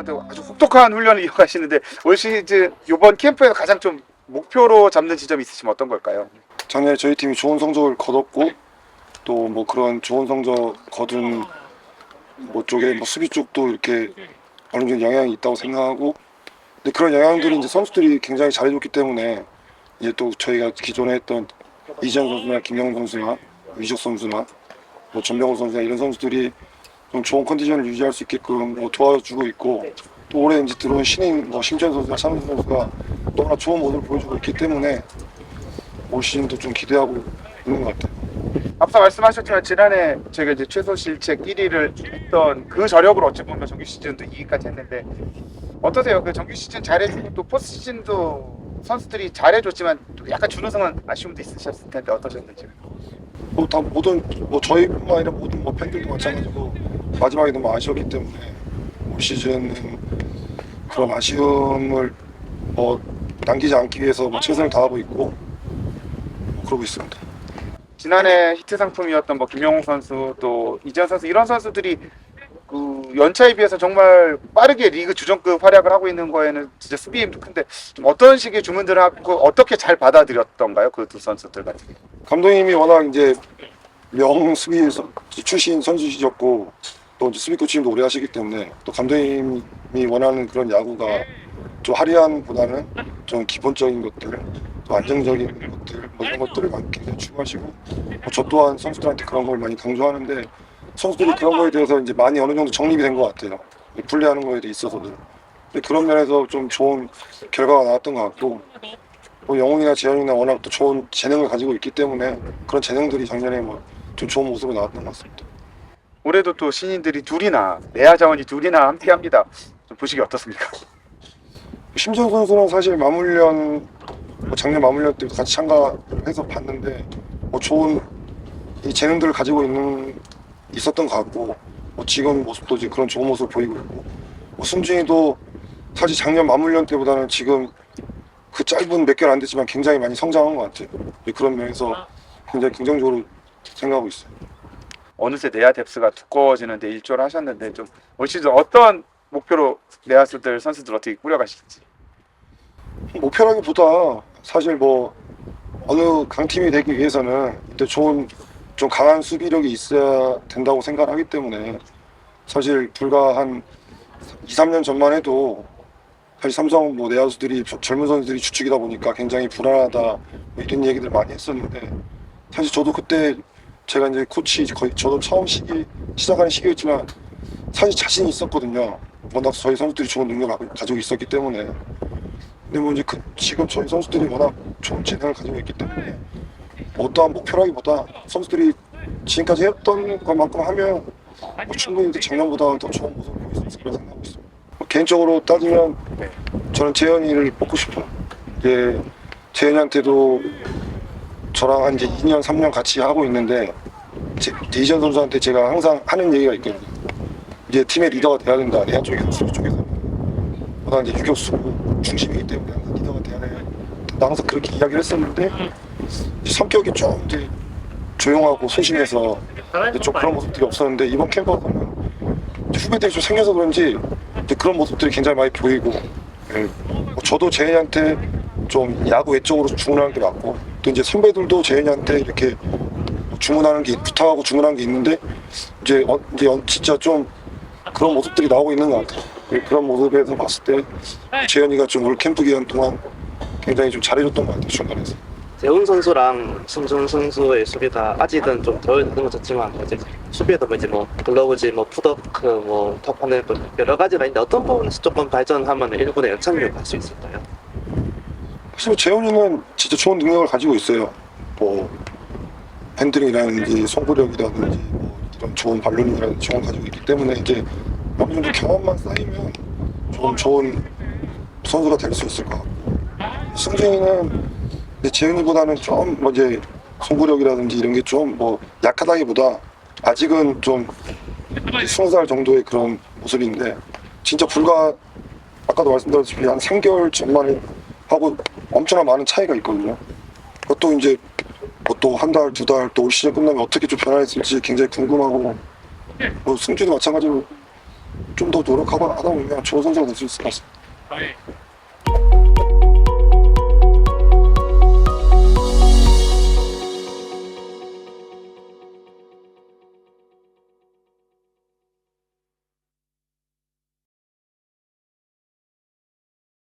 선수들한테 아주 혹독한 훈련을 이어가시는데 올 시즌 이번 캠프에서 가장 좀 목표로 잡는 지점이 있으시면 어떤 걸까요? 작년에 저희 팀이 좋은 성적을 거뒀고 또 뭐 그런 좋은 성적 거둔 뭐 쪽에 뭐 수비 쪽도 이렇게 어느 정도 영향이 있다고 생각하고 근데 그런 영향들이 이제 선수들이 굉장히 잘해줬기 때문에 이제 또 저희가 기존에 했던 이지현 선수나 김영훈 선수나 위적 선수나 뭐 전병호 선수나 이런 선수들이 좀 좋은 컨디션을 유지할 수 있게끔 뭐 도와주고 있고 또 올해 이제 들어온 신인 뭐 심지현 선수나 차민수 선수가 너무나 좋은 모습을 보여주고 있기 때문에 올 시즌도 좀 기대하고 있는 것 같아요. 앞서 말씀하셨지만 지난해 저희가 이제 최소 실책 1위를 했던 그 저력으로 어찌 보면 정규 시즌도 2위까지 했는데 어떠세요? 그 정규 시즌 잘해주고 또 포스트 시즌도 선수들이 잘해줬지만 또 약간 준우승은 아쉬움도 있으셨을 텐데 어떠셨는지 뭐다 모든 뭐 저희뿐만 아니라 모든 뭐 팬들도 마찬가지고 마지막에 너무 아쉬웠기 때문에 올 시즌은 그런 아쉬움을 뭐 남기지 않기 위해서 뭐 최선을 다하고 있고 뭐 그러고 있습니다. 지난해 히트 상품이었던 뭐 김영웅 선수 또 이지현 선수 이런 선수들이 그 연차에 비해서 정말 빠르게 리그 주전급 활약을 하고 있는 거에는 진짜 수비의 힘도 큰데 좀 어떤 식의 주문들을 하고 어떻게 잘 받아들였던가요? 그 두 선수들 같은 경우? 감독님이 워낙 이제 명 수비 선- 출신 선수시셨고 또 이제 수비 코치님도 오래 하시기 때문에 또 감독님이 원하는 그런 야구가 좀 화려한보다는 좀 기본적인 것들, 또 안정적인 것들 뭐 이런 것들을 굉장히 추구하시고 뭐저 또한 선수들한테 그런 걸 많이 강조하는데 선수들이 그런 거에 대해서 이제 많이 어느 정도 정립이 된 것 같아요. 플레이하는 거에 있어서도. 근데 그런 면에서 좀 좋은 결과가 나왔던 것 같고 뭐 영웅이나 재현이나 워낙 또 좋은 재능을 가지고 있기 때문에 그런 재능들이 작년에 뭐 좀 좋은 모습으로 나왔던 것 같습니다. 올해도 또 신인들이 둘이나 내야 자원이 둘이나 함께합니다 좀 보시기 어떻습니까? 심정 선수는 사실 마물련 뭐 작년 마물련 때 같이 참가해서 봤는데 뭐 좋은 이 재능들을 가지고 있는 있었던 것 같고 뭐 지금 모습도 이제 그런 좋은 모습을 보이고 있고 뭐 승준이도 사실 작년 마물련 때보다는 지금 그 짧은 몇 개월 안 됐지만 굉장히 많이 성장한 것 같아요. 그런 면에서 굉장히 긍정적으로 생각하고 있어요. 어느새 내야 뎁스가 두꺼워지는데 일조를 하셨는데 좀 올 시즌 어떤 목표로 내야수들 선수들 어떻게 꾸려가실지 목표라기보다 사실 뭐 어느 강팀이 되기 위해서는 좋은 좀 강한 수비력이 있어야 된다고 생각하기 때문에 사실 불과 한 2, 3년 전만 해도 사실 삼성 뭐 내야수들이 저- 젊은 선수들이 주축이다 보니까 굉장히 불안하다 뭐 이런 얘기들 많이 했었는데 사실 저도 그때 제가 이제 코치 거의 저도 처음 시기 시작하는 시기였지만 사실 자신이 있었거든요. 워낙 저희 선수들이 좋은 능력을 가- 가지고 있었기 때문에 근데 뭐 이제 그 지금 저희 선수들이 워낙 좋은 재능을 가지고 있기 때문에 어떠한 목표라기보다 선수들이 지금까지 했던 것만큼 하면 뭐 충분히 작년보다 더 좋은 모습을 보일 수 있을 거라 생각하고 있습니다. 뭐 개인적으로 따지면 저는 재현이를 뽑고 싶어요. 이제 재현이한테도 저랑 한 이제 2년, 3년 같이 하고 있는데 제, 이전 선수한테 제가 항상 하는 얘기가 있거든요. 이제 팀의 리더가 돼야 된다. 내야 쪽에서, 쪽에서. 보다 이제 유격수 중심이기 때문에 항상 리더가 돼야 돼. 나 항상 그렇게 이야기를 했었는데 성격이 좀 이제 조용하고 소심해서 이제 좀 그런 모습들이 없었는데 이번 캠프 가면 후배들이 좀 생겨서 그런지 그런 모습들이 굉장히 많이 보이고 예. 뭐 저도 재현이한테 좀 야구 외적으로 주문하는 게 맞고 또 이제 선배들도 재현이한테 이렇게 주문하는 게 부탁하고 주문하는 게 있는데 이제 어, 이제 연- 진짜 좀 그런 모습들이 나오고 있는 것 같아요. 그- 그런 모습에서 봤을 때 재현이가 좀 올 캠프 기간 동안 굉장히 좀 잘해줬던 것 같아요 중간에서. 재훈 선수랑 승준 선수의 수비가 아직은 좀덜 느껴졌지만 이제 수비에도 뭐 이제 뭐 글러브지 뭐 푸더크 뭐 턱하는 뭐 여러 가지가 있는데 어떤 부분에서 조금 발전하면 1군에 연착륙 할수 있을까요? 사실 재훈이는 진짜 좋은 능력을 가지고 있어요. 뭐 핸들링이라든지 송구력이라든지 뭐 이런 좋은 발론이라든지 좋은 거 가지고 있기 때문에 이제 어느 정도 경험만 쌓이면 조금 좋은 선수가 될 수 있을 것 같고 승준이는 이제 재훈이보다는 좀 뭐 이제 송구력이라든지 이런 게 좀 뭐 약하다기보다 아직은 좀 스무 살 정도의 그런 모습인데 진짜 불과 아까도 말씀드렸다시피 한 3개월 전만 하고 엄청난 많은 차이가 있거든요. 그것도 이제 뭐또한 달, 두 달, 또 올 시즌 끝나면 어떻게 좀 변화했을지 굉장히 궁금하고 뭐 승준도 마찬가지로 좀 더 노력하고 하다 보면 좋은 성적을 낼수 있을 것 같습니다.